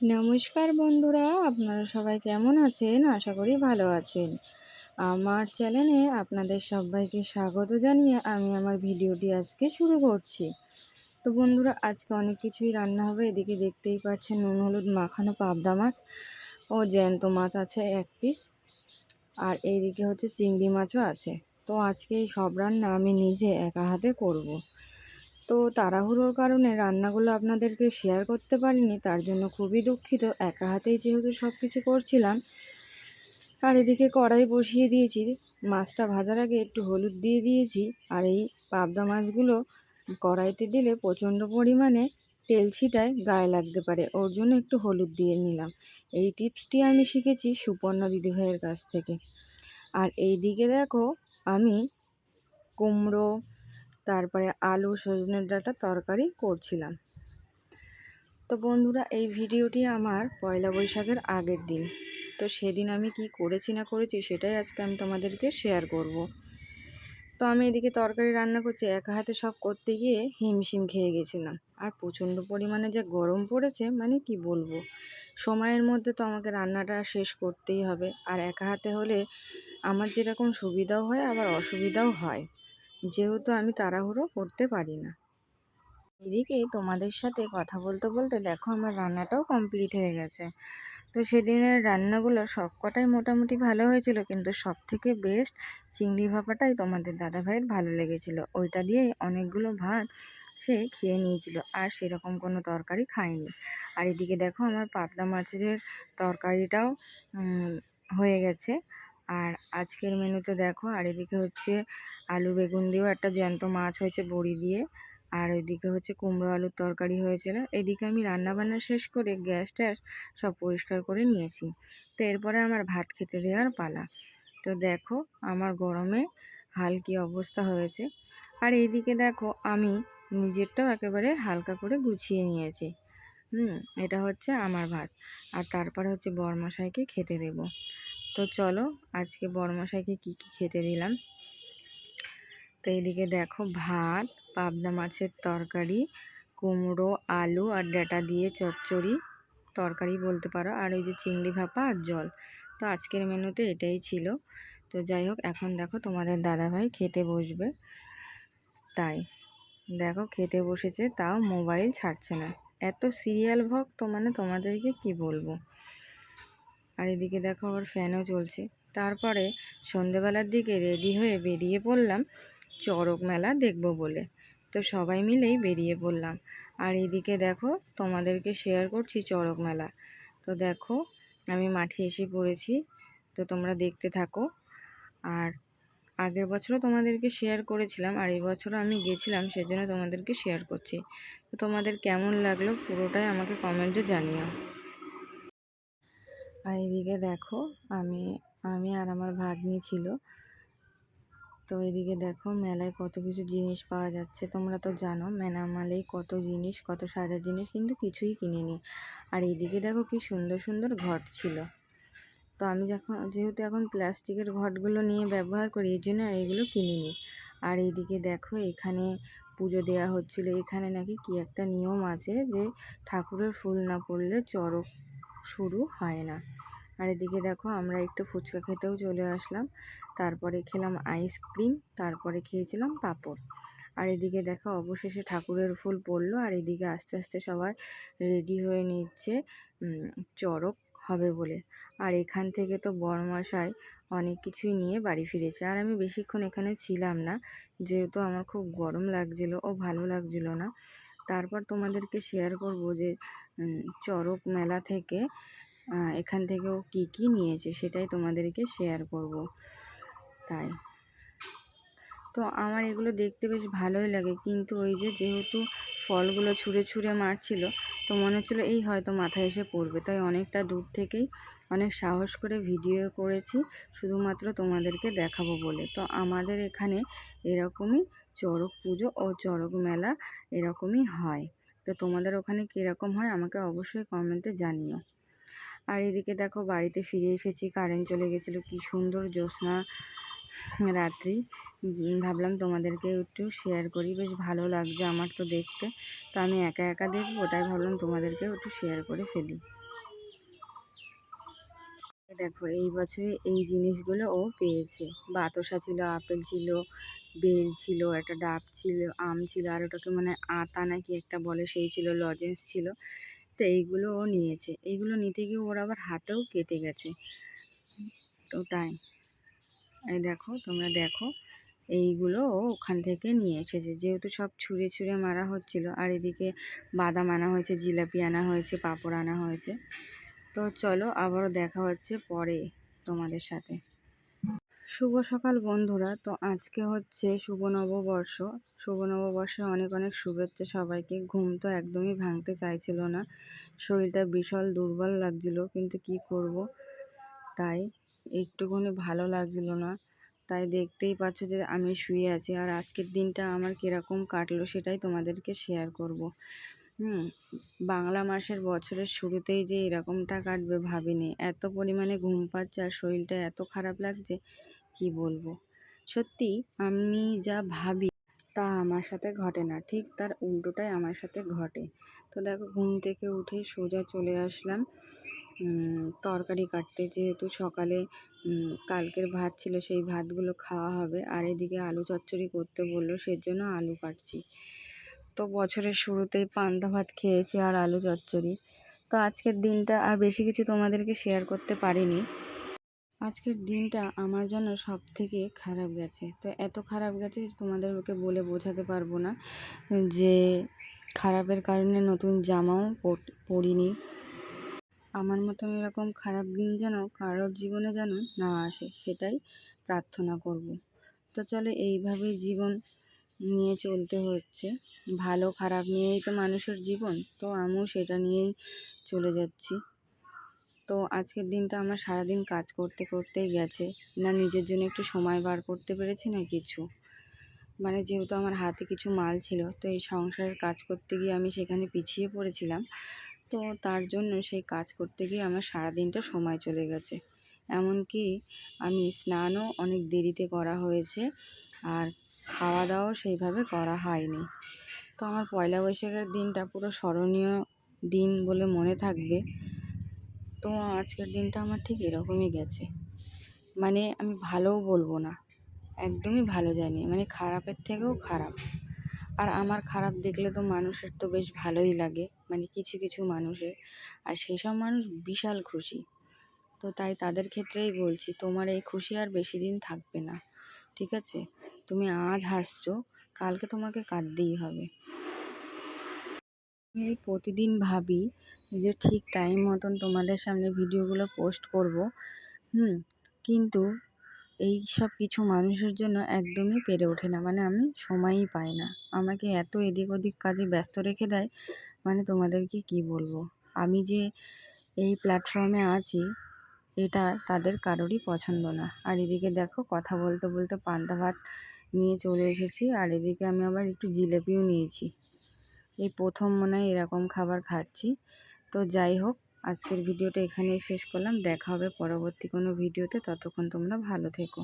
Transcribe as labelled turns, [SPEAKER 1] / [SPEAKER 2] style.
[SPEAKER 1] নমস্কার বন্ধুরা, আপনারা সবাই কেমন আছেন? আশা করি ভালো আছেন। আমার চ্যানেলে আপনাদের সবাইকে স্বাগত জানিয়ে আমি আমার ভিডিওটি আজকে শুরু করছি। তো বন্ধুরা, আজকে অনেক কিছুই রান্না হবে। এদিকে দেখতেই পাচ্ছেন নুন, হলুদ, মাখানো পাবদা মাছ ও জ্যান্ত মাছ আছে এক পিস আর এইদিকে হচ্ছে চিংড়ি মাছও আছে। তো আজকে এই সব রান্না আমি নিজে একা হাতে করব। তো তাড়াহুড়োর কারণে রান্নাগুলো আপনাদেরকে শেয়ার করতে পারিনি, তার জন্য খুবই দুঃখিত। একা হাতেই যেহেতু সব কিছু করছিলাম, আর এদিকে কড়াই বসিয়ে দিয়েছি। মাছটা ভাজার আগে একটু হলুদ দিয়ে দিয়েছি, আর এই পাবদা মাছগুলো কড়াইতে দিলে প্রচণ্ড পরিমাণে তেল ছিটায় গায়ে লাগতে পারে, ওর জন্য একটু হলুদ দিয়ে নিলাম। এই টিপসটি আমি শিখেছি সুপর্ণা দিদিভাইয়ের কাছ থেকে। আর এই দিকে দেখো, আমি কুমড়ো তারপরে আলু, সজনের ডাঁটা তরকারি করছিলাম। তো বন্ধুরা, এই ভিডিওটি আমার পয়লা বৈশাখের আগের দিন। তো সেদিন আমি কি করেছি না করেছি সেটাই আজকে আমি তোমাদেরকে শেয়ার করব। তো আমি এদিকে তরকারি রান্না করছি, একা হাতে সব করতে গিয়ে হিমশিম খেয়ে গেছিলাম। আর প্রচণ্ড পরিমাণে যে গরম পড়েছে মানে কি বলব? সময়ের মধ্যে তো আমাকে রান্নাটা শেষ করতেই হবে। আর একা হাতে হলে আমার যেরকম সুবিধাও হয়, আবার অসুবিধাও হয়। যেহেতু আমি তাড়াহুড়ো করতে পারি না। এদিকে তোমাদের সাথে কথা বলতে বলতে দেখো আমার রান্নাটাও কমপ্লিট হয়ে গেছে। তো সেদিনের রান্নাগুলো সবকটাই মোটামুটি ভালো হয়েছিল, কিন্তু সব থেকে বেস্ট চিংড়ি ভাপাটাই তোমাদের দাদাভাইয়ের ভালো লেগেছিল। ওইটা দিয়ে অনেকগুলো ভাত সে খেয়ে নিয়েছিল, আর সেরকম কোনো তরকারি খায়নি। আর এদিকে দেখো আমার পাতলা মাছের তরকারিটাও হয়ে গেছে। আর আজকের মেনুতে দেখো, আর এদিকে হচ্ছে আলু বেগুন দিয়েও একটা জ্যান্ত মাছ হয়েছে বড়ি দিয়ে, আর ওইদিকে হচ্ছে কুমড়ো আলুর তরকারি হয়েছিল। এদিকে আমি রান্না বান্না শেষ করে গ্যাস ট্যাস সব পরিষ্কার করে নিয়েছি। তো এরপরে আমার ভাত খেতে দেওয়ার পালা। তো দেখো, আমার গরমে হালকি অবস্থা হয়েছে। আর এইদিকে দেখো, আমি নিজেরটাও একেবারে হালকা করে গুছিয়ে নিয়েছি। হুম, এটা হচ্ছে আমার ভাত। আর তারপরে হচ্ছে বরমশাইকে খেতে দেব। তো চলো, আজকে বরমশাইকে কি কি খেতে দিলাম? তো এইদিকে দেখো ভাত, পাবদা মাছের তরকারি, কুমড়ো, আলু আর ডাটা দিয়ে চচ্চড়ি। তরকারি বলতে পারো, আর ওই যে চিংড়ি ভাপা আর জল। তো আজকের মেনুতে এটাই ছিল। তো যাই হোক, এখন দেখো তোমাদের দাদাভাই খেতে বসবে। তাই, দেখো খেতে বসেছে, তাও মোবাইল ছাড়ছে না। এত সিরিয়াল ভক্ত মানে তোমাদেরকে কি বলব? আর এদিকে দেখো আবার ফ্যানও চলছে। তারপরে সন্ধেবেলার দিকে রেডি হয়ে বেরিয়ে পড়লাম চড়ক মেলা দেখব বলে। তো সবাই মিলেই বেরিয়ে পড়লাম। আর এদিকে দেখো তোমাদেরকে শেয়ার করছি চড়ক মেলা। তো দেখো আমি মাঠে এসে পড়েছি, তো তোমরা দেখতে থাকো। আর আগের বছরও তোমাদেরকে শেয়ার করেছিলাম, আর এই বছরও আমি গেছিলাম, সেজন্য তোমাদেরকে শেয়ার করছি। তো তোমাদের কেমন লাগল পুরোটাই আমাকে কমেন্টে জানিও। আর এদিকে দেখো আমি আমি আর আমার ভাগ্নি ছিল। তো এদিকে দেখো মেলায় কত কিছু জিনিস পাওয়া যাচ্ছে। তোমরা তো জানো মেলা মালেই কত জিনিস, কত সাজার জিনিস কিন্তু কিছুই কিনিনি। আর এদিকে দেখো কি সুন্দর সুন্দর ঘট ছিল। তো আমি যখন, যেহেতু এখন প্লাস্টিকের ঘটগুলো নিয়ে ব্যবহার করি, এই জন্য এগুলো কিনিনি। আর এইদিকে দেখো এখানে পুজো দেওয়া হচ্ছিল। এখানে নাকি কি একটা নিয়ম আছে যে ঠাকুরের ফুল না পড়লে চড়ক শুরু হয় না। আর এদিকে দেখো আমরা একটু ফুচকা খেতেও চলে আসলাম। তারপরে খেলাম আইসক্রিম তারপরে খেয়েছিলাম পাঁপড়। আর এদিকে দেখো অবশেষে ঠাকুরের ফুল পড়ল, আর এদিকে আস্তে আস্তে সবাই রেডি হয়ে নিচ্ছে চড়ক হবে বলে। আর এখান থেকে তো বরমশাই অনেক কিছুই নিয়ে বাড়ি ফিরেছে। আর আমি বেশিক্ষণ এখানে ছিলাম না, যেহেতু আমার খুব গরম লাগছিল, ও ভালো লাগছিল না। তারপর তোমাদেরকে শেয়ার করব যে চরক মেলা থেকে এখান থেকেও কি কি নিয়েছে সেটাই তোমাদেরকে শেয়ার করব। তাই। তো আমার এগুলো দেখতে বেশ ভালোই লাগে। কিন্তু ওই যে যেহেতু ফলগুলো ছুঁড়ে ছুঁড়ে মারছিল তো মনে হচ্ছিল এই হয়তো মাথায় এসে পড়বে। তাই অনেকটা দূর থেকেই অনেক সাহস করে ভিডিও করেছি, শুধুমাত্র তোমাদেরকে দেখাবো বলে। তো আমাদের এখানে এরকমই চড়ক পুজো ও চড়ক মেলা এরকমই হয়। তো তোমাদের ওখানে কীরকম হয় আমাকে অবশ্যই কমেন্টে জানিও। আর এদিকে দেখো বাড়িতে ফিরে এসেছি কারেন্ট চলে গেছিল, কি সুন্দর জ্যোৎস্না রাত্রি। ভাবলাম তোমাদেরকে একটু শেয়ার করি। বেশ ভালো লাগছে আমার তো দেখতে। তো আমি একা একা দেখব, তাই ভাবলাম তোমাদেরকে একটু শেয়ার করে ফেলি। দেখো, এই বছরে এই জিনিসগুলো ও পেয়েছে। বাতাসা ছিল, আপেল ছিল, বেল ছিল, একটা ডাব ছিল, আম ছিল, আর ওটাকে মানে আতা নাকি একটা বলে, সেই ছিল, লজেন্স ছিল। তো এইগুলো ও নিয়েছে। এইগুলো নিতে গিয়ে ওর আবার হাতেও কেটে গেছে। তো তাই। এই দেখো, তোমরা দেখো, এইগুলো ওখান থেকে নিয়ে এসেছে। যেহেতু সব ছুঁড়ে ছুঁড়ে মারা হচ্ছিল, আর এদিকে বাদাম আনা হয়েছে, জিলাপি আনা হয়েছে, পাঁপড় আনা হয়েছে। তো চলো, আবারও দেখা হচ্ছে পরে তোমাদের সাথে। শুভ সকাল বন্ধুরা। তো আজকে হচ্ছে শুভ নববর্ষ। শুভ নববর্ষে অনেক অনেক শুভেচ্ছা সবাইকে। ঘুম তো একদমই ভাঙতে চাইছিল না। শরীরটা বিশাল দুর্বল লাগছিল, কিন্তু কি করব? তাই একটুখানি ভালো লাগছিল না। তাই দেখতেই পাচ্ছ যে আমি শুয়ে আছি আর আজকের দিনটা আমার কীরকম কাটলো সেটাই তোমাদেরকে শেয়ার করব। হুম, বাংলা মাসের বছরের শুরুতেই যে এরকমটা কাটবে ভাবিনি। এত পরিমাণে ঘুম পাচ্ছে আর শরীরটা এত খারাপ লাগছে, কি বলব? সত্যি আমি যা ভাবি তা আমার সাথে ঘটে না, ঠিক তার উল্টোটাই আমার সাথে ঘটে। তো দেখো, ঘুম থেকে উঠে সোজা চলে আসলাম। তরকারি কাটতে। যেহেতু সকালে কালকের ভাত ছিল, সেই ভাতগুলো খাওয়া হবে। আর এদিকে আলু চচ্চড়ি করতে বলল, সেজন্য আলু কাটছি। তো বছরের শুরুতেই পান্তা ভাত খেয়েছি আর আলু চচ্চড়ি। তো আজকের দিনটা আর বেশি কিছু তোমাদেরকে শেয়ার করতে পারিনি। আজকের দিনটা আমার জন্য সব থেকে খারাপ গেছে। তো এত খারাপ গেছে তোমাদের ওকে বলে বোঝাতে পারব না যে, খারাপের কারণে নতুন জামাও পরিনি। আমার মতন এরকম খারাপ দিন যেন কারোর জীবনে যেন না আসে, সেটাই প্রার্থনা করব। তো চলে এইভাবেই জীবন নিয়ে চলতে হচ্ছে। ভালো খারাপ নিয়েই তো মানুষের জীবন, তো আমিও সেটা নিয়েই চলে যাচ্ছি। তো আজকের দিনটা আমার সারাদিন কাজ করতে করতেই গেছে। না নিজের জন্য একটু সময় বার করতে পেরেছি, না কিছু। মানে যেহেতু আমার হাতে কিছু মাল ছিল, তো এই সংসারের কাজ করতে গিয়ে আমি সেখানে পিছিয়ে পড়েছিলাম। তো তার জন্য সেই কাজ করতে গিয়ে আমার সারাদিনটা সময় চলে গেছে। এমনকি আমি স্নানও অনেক দেরিতে করা হয়েছে আর খাওয়া দাওয়াও সেইভাবে করা হয়নি। তো আমার পয়লা বৈশাখের দিনটা পুরো স্মরণীয় দিন বলে মনে থাকবে। তো আজকের দিনটা আমার ঠিক এরকমই গেছে। মানে আমি ভালোও বলব না, একদমই ভালো যায়নি। মানে খারাপের থেকেও খারাপ। আর আমার খারাপ দেখলে তো মানুষের তো বেশ ভালোই লাগে মানে কিছু কিছু মানুষের। আর সেসব মানুষ বিশাল খুশি। তো তাই তাদের ক্ষেত্রেই বলছি, তোমার এই খুশি আর বেশি দিন থাকবে না, ঠিক আছে? তুমি আজ হাসছো, কালকে তোমাকে কাঁদতেই হবে। আমি প্রতিদিন ভাবি যে ঠিক টাইম মতন তোমাদের সামনে ভিডিওগুলো পোস্ট করব। হুম, কিন্তু এই সব কিছু মানুষের জন্য একদমই পেরে ওঠে না। মানে আমি সময়ই পাই না। আমাকে এত এদিক ওদিক কাজে ব্যস্ত রেখে দেয় মানে তোমাদেরকে কি বলব? আমি যে এই প্ল্যাটফর্মে আছি, এটা তাদের কারোরই পছন্দ না। আর এদিকে দেখো, কথা বলতে বলতে পান্তা ভাত নিয়ে চলে এসেছি, আর এদিকে আমি আবার একটু জিলেপিও নিয়েছি। এই প্রথম মনে হয় এরকম খাবার খাচ্ছি। তো যাই হোক আজকের ভিডিওটা এখানেই শেষ করলাম। দেখা হবে পরবর্তী কোনো ভিডিওতে। ততক্ষণ তোমরা ভালো থেকো।